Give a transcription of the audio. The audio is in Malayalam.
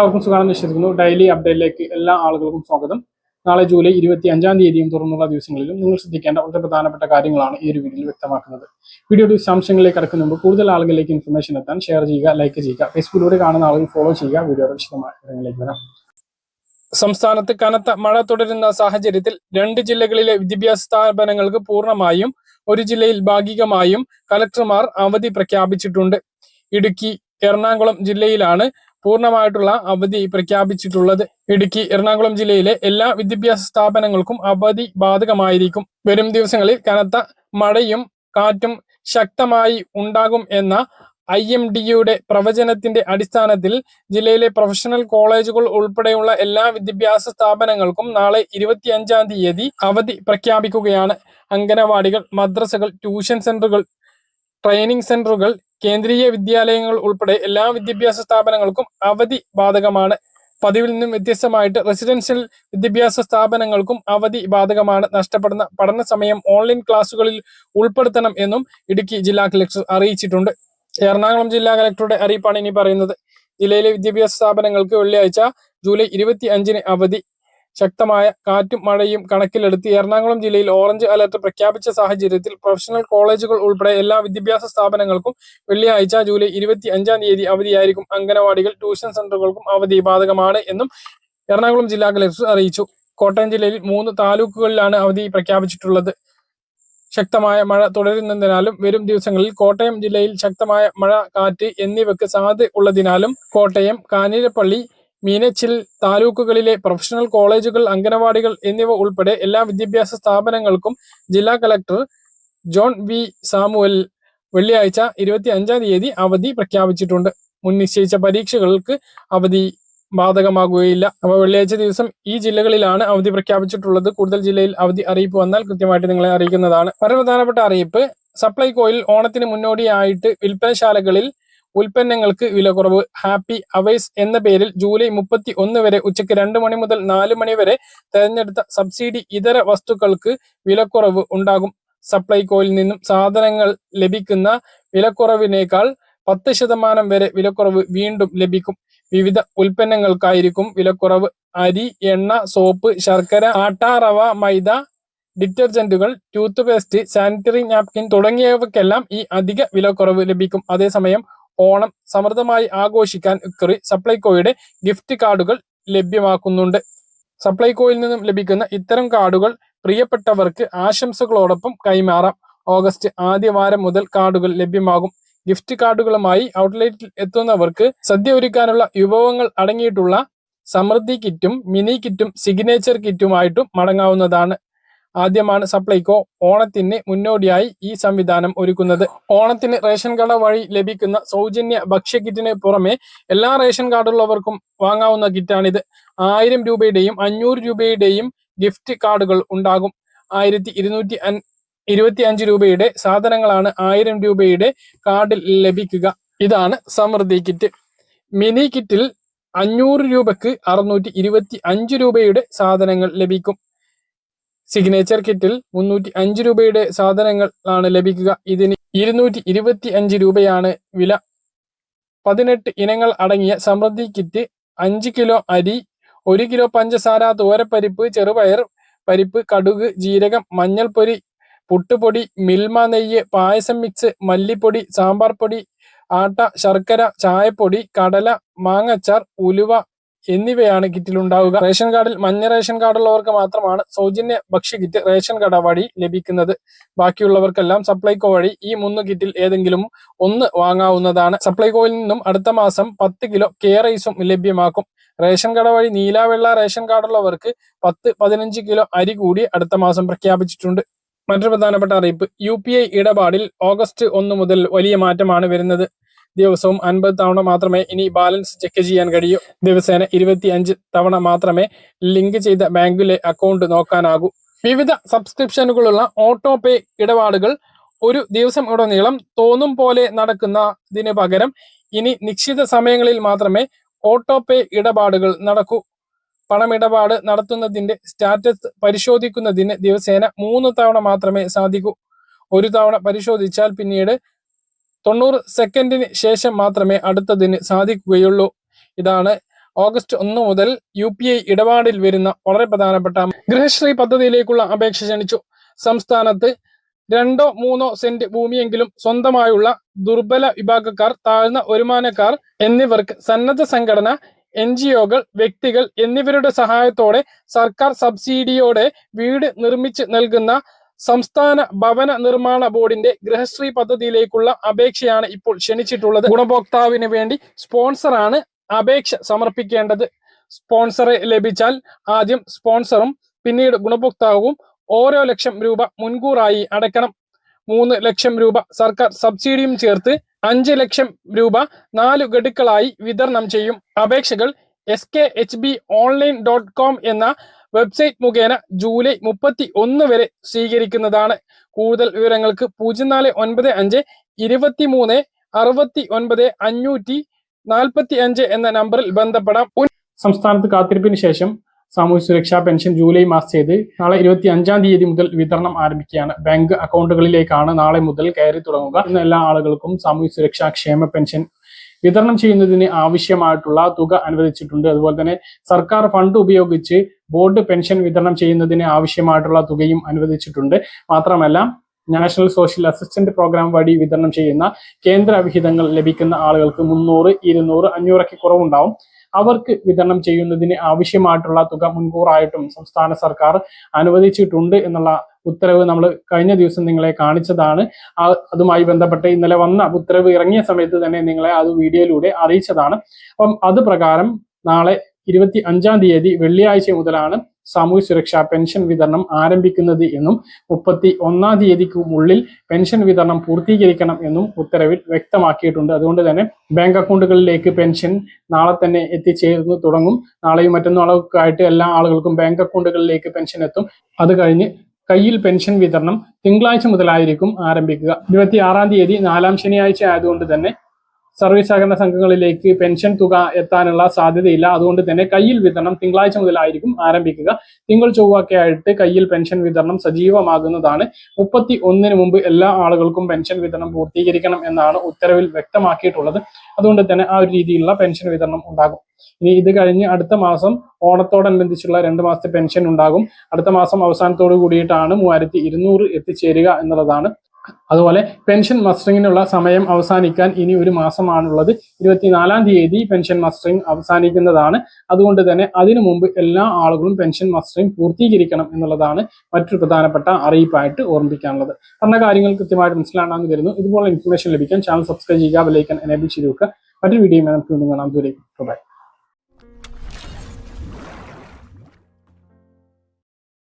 എല്ലാവർക്കും സുഖമാണെന്ന് വിശ്വസിക്കുന്നു. ഡെയിലി അപ്ഡേറ്റിലേക്ക് എല്ലാ ആളുകൾക്കും സ്വാഗതം. നാളെ ജൂലൈ ഇരുപത്തി അഞ്ചാം തീയതിയും തുറന്നുള്ള ദിവസങ്ങളിലും നിങ്ങൾ ശ്രദ്ധിക്കേണ്ട വളരെ പ്രധാനപ്പെട്ട കാര്യങ്ങളാണ് ഈ ഒരു വീഡിയോയിൽ വ്യക്തമാക്കുന്നത്. വീഡിയോയുടെ വിശദാംശങ്ങളിലേക്ക് കടക്കുന്ന കൂടുതൽ ആളുകളിലേക്ക് ഇൻഫർമേഷൻ എത്താൻ ഷെയർ ചെയ്യുക ലൈക്ക് ചെയ്യുക ഫേസ്ബുക്കിലൂടെ കാണുന്ന ആളുകൾ ഫോളോ ചെയ്യുക. വീഡിയോയുടെ വിശദമായ കാര്യങ്ങളിലേക്ക് വരാം. സംസ്ഥാനത്ത് കനത്ത മഴ തുടരുന്ന സാഹചര്യത്തിൽ രണ്ട് ജില്ലകളിലെ വിദ്യാഭ്യാസ സ്ഥാപനങ്ങൾക്ക് പൂർണമായും ഒരു ജില്ലയിൽ ഭാഗികമായും കലക്ടർമാർ അവധി പ്രഖ്യാപിച്ചിട്ടുണ്ട്. ഇടുക്കി എറണാകുളം ജില്ലയിലാണ് പൂർണമായിട്ടുള്ള അവധി പ്രഖ്യാപിച്ചിട്ടുള്ളത്. ഇടുക്കി എറണാകുളം ജില്ലയിലെ എല്ലാ വിദ്യാഭ്യാസ സ്ഥാപനങ്ങൾക്കും അവധി ബാധകമായിരിക്കും. വരും ദിവസങ്ങളിൽ കനത്ത മഴയും കാറ്റും ശക്തമായി ഉണ്ടാകും എന്ന ഐ എം ഡിയുടെ പ്രവചനത്തിന്റെ അടിസ്ഥാനത്തിൽ ജില്ലയിലെ പ്രൊഫഷണൽ കോളേജുകൾ ഉൾപ്പെടെയുള്ള എല്ലാ വിദ്യാഭ്യാസ സ്ഥാപനങ്ങൾക്കും നാളെ ഇരുപത്തിയഞ്ചാം തീയതി അവധി പ്രഖ്യാപിക്കുകയാണ്. അംഗനവാടികൾ മദ്രസകൾ ട്യൂഷൻ സെന്ററുകൾ ട്രെയിനിങ് സെന്ററുകൾ കേന്ദ്രീയ വിദ്യാലയങ്ങൾ ഉൾപ്പെടെ എല്ലാ വിദ്യാഭ്യാസ സ്ഥാപനങ്ങൾക്കും അവധി ബാധകമാണ്. പതിവിൽ നിന്നും വ്യത്യസ്തമായിട്ട് റെസിഡൻഷ്യൽ വിദ്യാഭ്യാസ സ്ഥാപനങ്ങൾക്കും അവധി ബാധകമാണ്. നഷ്ടപ്പെടുന്ന പഠന സമയം ഓൺലൈൻ ക്ലാസ്സുകളിൽ ഉൾപ്പെടുത്തണം എന്നും ഇടുക്കി ജില്ലാ കളക്ടർ അറിയിച്ചിട്ടുണ്ട്. എറണാകുളം ജില്ലാ കളക്ടറുടെ അറിയിപ്പാണ് ഇനി പറയുന്നത്. ജില്ലയിലെ വിദ്യാഭ്യാസ സ്ഥാപനങ്ങൾക്ക് വെള്ളിയാഴ്ച ജൂലൈ ഇരുപത്തി അഞ്ചിന് അവധി ശക്തമായ കാറ്റും മഴയും കണക്കിലെടുത്ത് എറണാകുളം ജില്ലയിൽ ഓറഞ്ച് അലർട്ട് പ്രഖ്യാപിച്ച സാഹചര്യത്തിൽ പ്രൊഫഷണൽ കോളേജുകൾ ഉൾപ്പെടെ എല്ലാ വിദ്യാഭ്യാസ സ്ഥാപനങ്ങൾക്കും വെള്ളിയാഴ്ച ജൂലൈ ഇരുപത്തി അഞ്ചാം തീയതി അവധിയായിരിക്കും. അംഗനവാടികൾ ട്യൂഷൻ സെന്ററുകൾക്കും അവധി ബാധകമാണ് എന്നും എറണാകുളം ജില്ലാ കളക്ടർ അറിയിച്ചു. കോട്ടയം ജില്ലയിൽ മൂന്ന് താലൂക്കുകളിലാണ് അവധി പ്രഖ്യാപിച്ചിട്ടുള്ളത്. ശക്തമായ മഴ തുടരുന്നതിനാലും വരും ദിവസങ്ങളിൽ കോട്ടയം ജില്ലയിൽ ശക്തമായ മഴ കാറ്റ് എന്നിവയ്ക്ക് സാധ്യത ഉള്ളതിനാലും കോട്ടയം കാഞ്ഞിരപ്പള്ളി മീനച്ചിൽ താലൂക്കുകളിലെ പ്രൊഫഷണൽ കോളേജുകൾ അംഗനവാടികൾ എന്നിവ ഉൾപ്പെടെ എല്ലാ വിദ്യാഭ്യാസ സ്ഥാപനങ്ങൾക്കും ജില്ലാ കലക്ടർ ജോൺ വി സാമുവൽ വെള്ളിയാഴ്ച ഇരുപത്തി അഞ്ചാം തീയതി അവധി പ്രഖ്യാപിച്ചിട്ടുണ്ട്. മുൻ നിശ്ചയിച്ച പരീക്ഷകൾക്ക് അവധി ബാധകമാകുകയില്ല. അപ്പോൾ വെള്ളിയാഴ്ച ദിവസം ഈ ജില്ലകളിലാണ് അവധി പ്രഖ്യാപിച്ചിട്ടുള്ളത്. കൂടുതൽ ജില്ലയിൽ അവധി അറിയിപ്പ് വന്നാൽ കൃത്യമായിട്ട് നിങ്ങളെ അറിയിക്കുന്നതാണ്. വളരെ പ്രധാനപ്പെട്ട അറിയിപ്പ് സപ്ലൈകോയിൽ ഓണത്തിന് മുന്നോടിയായിട്ട് വിൽപ്പനശാലകളിൽ ഉൽപ്പന്നങ്ങൾക്ക് വില കുറവ് ഹാപ്പി അവേഴ്സ് എന്ന പേരിൽ ജൂലൈ മുപ്പത്തി ഒന്ന് വരെ ഉച്ചയ്ക്ക് രണ്ട് മണി മുതൽ നാല് മണി വരെ തെരഞ്ഞെടുത്ത സബ്സിഡി ഇതര വസ്തുക്കൾക്ക് വിലക്കുറവ് ഉണ്ടാകും. സപ്ലൈകോയിൽ നിന്നും സാധനങ്ങൾ ലഭിക്കുന്ന വിലക്കുറവിനേക്കാൾ പത്ത് ശതമാനം വരെ വിലക്കുറവ് വീണ്ടും ലഭിക്കും. വിവിധ ഉൽപ്പന്നങ്ങൾക്കായിരിക്കും വിലക്കുറവ്. അരി എണ്ണ സോപ്പ് ശർക്കര ആട്ട റവ മൈദ ഡിറ്റർജന്റുകൾ ടൂത്ത് പേസ്റ്റ് സാനിറ്ററി നാപ്കിൻ തുടങ്ങിയവക്കെല്ലാം ഈ അധിക വിലക്കുറവ് ലഭിക്കും. അതേസമയം ഓണം സമൃദ്ധമായി ആഘോഷിക്കാൻ ഇക്കുറി സപ്ലൈകോയുടെ ഗിഫ്റ്റ് കാർഡുകൾ ലഭ്യമാക്കുന്നുണ്ട്. സപ്ലൈകോയിൽ നിന്നും ലഭിക്കുന്ന ഇത്തരം കാർഡുകൾ പ്രിയപ്പെട്ടവർക്ക് ആശംസകളോടൊപ്പം കൈമാറാം. ഓഗസ്റ്റ് ആദ്യ വാരം മുതൽ കാർഡുകൾ ലഭ്യമാകും. ഗിഫ്റ്റ് കാർഡുകളുമായി ഔട്ട്ലെറ്റിൽ എത്തുന്നവർക്ക് സദ്യ ഒരുക്കാനുള്ള വിഭവങ്ങൾ അടങ്ങിയിട്ടുള്ള സമൃദ്ധി കിറ്റും മിനി കിറ്റും സിഗ്നേച്ചർ കിറ്റുമായിട്ടും മടങ്ങാവുന്നതാണ്. ആദ്യമാണ് സപ്ലൈകോ ഓണത്തിന് മുന്നോടിയായി ഈ സംവിധാനം ഒരുക്കുന്നത്. ഓണത്തിന് റേഷൻ കട വഴി ലഭിക്കുന്ന സൗജന്യ ഭക്ഷ്യ കിറ്റിന് പുറമെ എല്ലാ റേഷൻ കാർഡുള്ളവർക്കും വാങ്ങാവുന്ന കിറ്റാണിത്. ആയിരം രൂപയുടെയും അഞ്ഞൂറ് രൂപയുടെയും ഗിഫ്റ്റ് കാർഡുകൾ ഉണ്ടാകും. ആയിരത്തി ഇരുന്നൂറ്റി ഇരുപത്തി അഞ്ച് രൂപയുടെ സാധനങ്ങളാണ് ആയിരം രൂപയുടെ കാർഡിൽ ലഭിക്കുക. ഇതാണ് സമൃദ്ധി കിറ്റ്. മിനി കിറ്റിൽ അഞ്ഞൂറ് രൂപക്ക് അറുന്നൂറ്റി ഇരുപത്തി അഞ്ച് രൂപയുടെ സാധനങ്ങൾ ലഭിക്കും. സിഗ്നേച്ചർ കിറ്റിൽ മുന്നൂറ്റി അഞ്ച് രൂപയുടെ സാധനങ്ങൾ ആണ് ലഭിക്കുക. ഇതിന് ഇരുന്നൂറ്റി ഇരുപത്തി അഞ്ച് രൂപയാണ് വില. പതിനെട്ട് ഇനങ്ങൾ അടങ്ങിയ സമൃദ്ധി കിറ്റ് അഞ്ച് കിലോ അരി ഒരു കിലോ പഞ്ചസാര തോരപ്പരിപ്പ് ചെറുപയർ പരിപ്പ് കടുക് ജീരകം മഞ്ഞൾപ്പൊരി പുട്ടുപൊടി മിൽമ നെയ്യ് പായസം മിക്സ് മല്ലിപ്പൊടി സാമ്പാർ പൊടി ആട്ട ശർക്കര ചായപ്പൊടി കടല മാങ്ങച്ചാർ ഉലുവ എന്നിവയാണ് കിറ്റിൽ ഉണ്ടാവുക റേഷൻ കാർഡിൽ മഞ്ഞ റേഷൻ കാർഡുള്ളവർക്ക് മാത്രമാണ് സൗജന്യ ഭക്ഷ്യ കിറ്റ് റേഷൻ കട വഴി ലഭിക്കുന്നത്. ബാക്കിയുള്ളവർക്കെല്ലാം സപ്ലൈകോ വഴി ഈ മൂന്ന് കിറ്റിൽ ഏതെങ്കിലും ഒന്ന് വാങ്ങാവുന്നതാണ്. സപ്ലൈകോയിൽ നിന്നും അടുത്ത മാസം പത്ത് കിലോ കെ റൈസും ലഭ്യമാക്കും. റേഷൻ കട വഴി നീലാവെള്ള റേഷൻ കാർഡുള്ളവർക്ക് പത്ത് പതിനഞ്ച് കിലോ അരി കൂടി അടുത്ത മാസം പ്രഖ്യാപിച്ചിട്ടുണ്ട്. മറ്റൊരു പ്രധാനപ്പെട്ട അറിയിപ്പ് യു പി ഐ ഇടപാടിൽ ഓഗസ്റ്റ് ഒന്ന് മുതൽ വലിയ മാറ്റമാണ് വരുന്നത്. ദിവസവും അൻപത് തവണ മാത്രമേ ഇനി ബാലൻസ് ചെക്ക് ചെയ്യാൻ കഴിയൂ. ദിവസേന ഇരുപത്തി അഞ്ച് തവണ മാത്രമേ ലിങ്ക് ചെയ്ത ബാങ്കിലെ അക്കൗണ്ട് നോക്കാനാകൂ. വിവിധ സബ്സ്ക്രിപ്ഷനുകളുള്ള ഓട്ടോ പേ ഇടപാടുകൾ ഒരു ദിവസം ഉടനീളം തോന്നും പോലെ നടക്കുന്നതിന് പകരം ഇനി നിശ്ചിത സമയങ്ങളിൽ മാത്രമേ ഓട്ടോ പേ ഇടപാടുകൾ നടക്കൂ. പണമിടപാട് നടത്തുന്നതിന്റെ സ്റ്റാറ്റസ് പരിശോധിക്കുന്നതിന് ദിവസേന മൂന്ന് തവണ മാത്രമേ സാധിക്കൂ. ഒരു തവണ പരിശോധിച്ചാൽ പിന്നീട് തൊണ്ണൂറ് സെക്കൻഡിന് ശേഷം മാത്രമേ അടുത്തതിന് സാധിക്കുകയുള്ളൂ. ഇതാണ് ഓഗസ്റ്റ് ഒന്ന് മുതൽ യു പി ഐ ഇടപാടിൽ വരുന്ന വളരെ പ്രധാനപ്പെട്ട ഗൃഹശ്രീ പദ്ധതിയിലേക്കുള്ള അപേക്ഷ ക്ഷണിച്ചു. സംസ്ഥാനത്ത് രണ്ടോ മൂന്നോ സെന്റ് ഭൂമിയെങ്കിലും സ്വന്തമായുള്ള ദുർബല വിഭാഗക്കാർ താഴ്ന്ന വരുമാനക്കാർ എന്നിവർക്ക് സന്നദ്ധ സംഘടന എൻ ജി ഒകൾ വ്യക്തികൾ എന്നിവരുടെ സഹായത്തോടെ സർക്കാർ സബ്സിഡിയോടെ വീട് നിർമ്മിച്ച് നൽകുന്ന സംസ്ഥാന ഭവന നിർമ്മാണ ബോർഡിന്റെ ഗൃഹശ്രീ പദ്ധതിയിലേക്കുള്ള അപേക്ഷയാണ് ഇപ്പോൾ ക്ഷണിച്ചിട്ടുള്ളത്. ഗുണഭോക്താവിന് വേണ്ടി സ്പോൺസറാണ് അപേക്ഷ സമർപ്പിക്കേണ്ടത്. സ്പോൺസറെ ലഭിച്ചാൽ ആദ്യം സ്പോൺസറും പിന്നീട് ഗുണഭോക്താവും ഓരോ ലക്ഷം രൂപ മുൻകൂറായി അടക്കണം മൂന്ന് ലക്ഷം രൂപ സർക്കാർ സബ്സിഡിയും ചേർത്ത് അഞ്ച് ലക്ഷം രൂപ നാല് ഗഡുക്കളായി വിതരണം ചെയ്യും. അപേക്ഷകൾ S K H B online dot com എന്ന വെബ്സൈറ്റ് മുഖേന ജൂലൈ മുപ്പത്തി ഒന്ന് വരെ സ്വീകരിക്കുന്നതാണ്. കൂടുതൽ വിവരങ്ങൾക്ക് പൂജ്യം നാല് ഒൻപത് അഞ്ച് ഇരുപത്തി മൂന്ന് അറുപത്തി ഒൻപത് അഞ്ഞൂറ്റി നാൽപ്പത്തി അഞ്ച് എന്ന നമ്പറിൽ ബന്ധപ്പെടാം. സംസ്ഥാനത്ത് കാത്തിരിപ്പിന് ശേഷം സാമൂഹ്യ സുരക്ഷാ പെൻഷൻ ജൂലൈ മാസത്തേത് നാളെ ഇരുപത്തി അഞ്ചാം തീയതി മുതൽ വിതരണം ആരംഭിക്കുകയാണ്. ബാങ്ക് അക്കൗണ്ടുകളിലേക്കാണ് നാളെ മുതൽ കയറി തുടങ്ങുക. ഇന്ന് എല്ലാ ആളുകൾക്കും സാമൂഹ്യ സുരക്ഷാ ക്ഷേമ പെൻഷൻ വിതരണം ചെയ്യുന്നതിന് ആവശ്യമായിട്ടുള്ള തുക അനുവദിച്ചിട്ടുണ്ട്. അതുപോലെ തന്നെ സർക്കാർ ഫണ്ട് ഉപയോഗിച്ച് ബോർഡ് പെൻഷൻ വിതരണം ചെയ്യുന്നതിന് ആവശ്യമായിട്ടുള്ള തുകയും അനുവദിച്ചിട്ടുണ്ട്. മാത്രമല്ല നാഷണൽ സോഷ്യൽ അസിസ്റ്റന്റ് പ്രോഗ്രാം വഴി വിതരണം ചെയ്യുന്ന കേന്ദ്ര വിഹിതങ്ങൾ ലഭിക്കുന്ന ആളുകൾക്ക് മുന്നൂറ് ഇരുന്നൂറ് അഞ്ഞൂറൊക്കെ കുറവുണ്ടാവും. അവർക്ക് വിതരണം ചെയ്യുന്നതിന് ആവശ്യമായിട്ടുള്ള തുക മുൻകൂറായിട്ടും സംസ്ഥാന സർക്കാർ അനുവദിച്ചിട്ടുണ്ട് എന്നുള്ള ഉത്തരവ് നമ്മൾ കഴിഞ്ഞ ദിവസം നിങ്ങളെ കാണിച്ചതാണ്. അതുമായി ബന്ധപ്പെട്ട് ഇന്നലെ വന്ന ഉത്തരവ് ഇറങ്ങിയ സമയത്ത് തന്നെ നിങ്ങളെ അത് വീഡിയോയിലൂടെ അറിയിച്ചതാണ്. അപ്പം അത് പ്രകാരം നാളെ ഇരുപത്തി അഞ്ചാം തീയതി വെള്ളിയാഴ്ച മുതലാണ് സാമൂഹ്യ സുരക്ഷാ പെൻഷൻ വിതരണം ആരംഭിക്കുന്നത് എന്നും മുപ്പത്തി ഒന്നാം തീയതിക്കുള്ളിൽ പെൻഷൻ വിതരണം പൂർത്തീകരിക്കണം എന്നും ഉത്തരവിൽ വ്യക്തമാക്കിയിട്ടുണ്ട്. അതുകൊണ്ട് തന്നെ ബാങ്ക് അക്കൗണ്ടുകളിലേക്ക് പെൻഷൻ നാളെ തന്നെ എത്തിച്ചേർന്ന് തുടങ്ങും. നാളെയും മറ്റന്നാളൊക്കെ ആയിട്ട് എല്ലാ ആളുകൾക്കും ബാങ്ക് അക്കൗണ്ടുകളിലേക്ക് പെൻഷൻ എത്തും. അത് കഴിഞ്ഞ് കയ്യിൽ പെൻഷൻ വിതരണം തിങ്കളാഴ്ച മുതലായിരിക്കും ആരംഭിക്കുക. ഇരുപത്തി ആറാം തീയതി നാലാം ശനിയാഴ്ച ആയതുകൊണ്ട് തന്നെ സർവീസ് സഹകരണ സംഘങ്ങളിലേക്ക് പെൻഷൻ തുക എത്താനുള്ള സാധ്യതയില്ല. അതുകൊണ്ട് തന്നെ കയ്യിൽ വിതരണം തിങ്കളാഴ്ച മുതലായിരിക്കും ആരംഭിക്കുക. തിങ്കൾ ചൊവ്വൊക്കെ ആയിട്ട് കയ്യിൽ പെൻഷൻ വിതരണം സജീവമാകുന്നതാണ്. മുപ്പത്തി ഒന്നിന് മുമ്പ് എല്ലാ ആളുകൾക്കും പെൻഷൻ വിതരണം പൂർത്തീകരിക്കണം എന്നാണ് ഉത്തരവിൽ വ്യക്തമാക്കിയിട്ടുള്ളത്. അതുകൊണ്ട് തന്നെ ആ ഒരു രീതിയിലുള്ള പെൻഷൻ വിതരണം ഉണ്ടാകും. ഇനി ഇത് കഴിഞ്ഞ് അടുത്ത മാസം ഓണത്തോടനുബന്ധിച്ചുള്ള രണ്ട് മാസത്തെ പെൻഷൻ ഉണ്ടാകും. അടുത്ത മാസം അവസാനത്തോടു കൂടിയിട്ടാണ് മൂവായിരത്തി ഇരുന്നൂറ് എത്തിച്ചേരുക എന്നുള്ളതാണ് അതുപോലെ പെൻഷൻ മസ്റ്ററിങ്ങിനുള്ള സമയം അവസാനിക്കാൻ ഇനി ഒരു മാസമാണുള്ളത്. ഇരുപത്തിനാലാം തീയതി പെൻഷൻ മസ്റ്ററിംഗ് അവസാനിക്കുന്നതാണ്. അതുകൊണ്ട് തന്നെ അതിനു മുമ്പ് എല്ലാ ആളുകളും പെൻഷൻ മസ്റ്ററിംഗ് പൂർത്തീകരിക്കണം എന്നുള്ളതാണ് മറ്റൊരു പ്രധാനപ്പെട്ട അറിയിപ്പായിട്ട് ഓർമ്മിപ്പിക്കാനുള്ളത്. പറഞ്ഞ കാര്യങ്ങൾ കൃത്യമായിട്ട് മനസ്സിലാണെന്ന് വരുന്നു ഇതുപോലെ ഇൻഫർമേഷൻ ലഭിക്കാൻ ചാനൽ സബ്സ്ക്രൈബ് ചെയ്യുക ബെലൈക്കൻ എനേബിൾ ചെയ്ത് വെക്കുക. മറ്റൊരു വീഡിയോ നമുക്ക് വീണ്ടും കാണാം. ദൂരേക്ക് ബൈ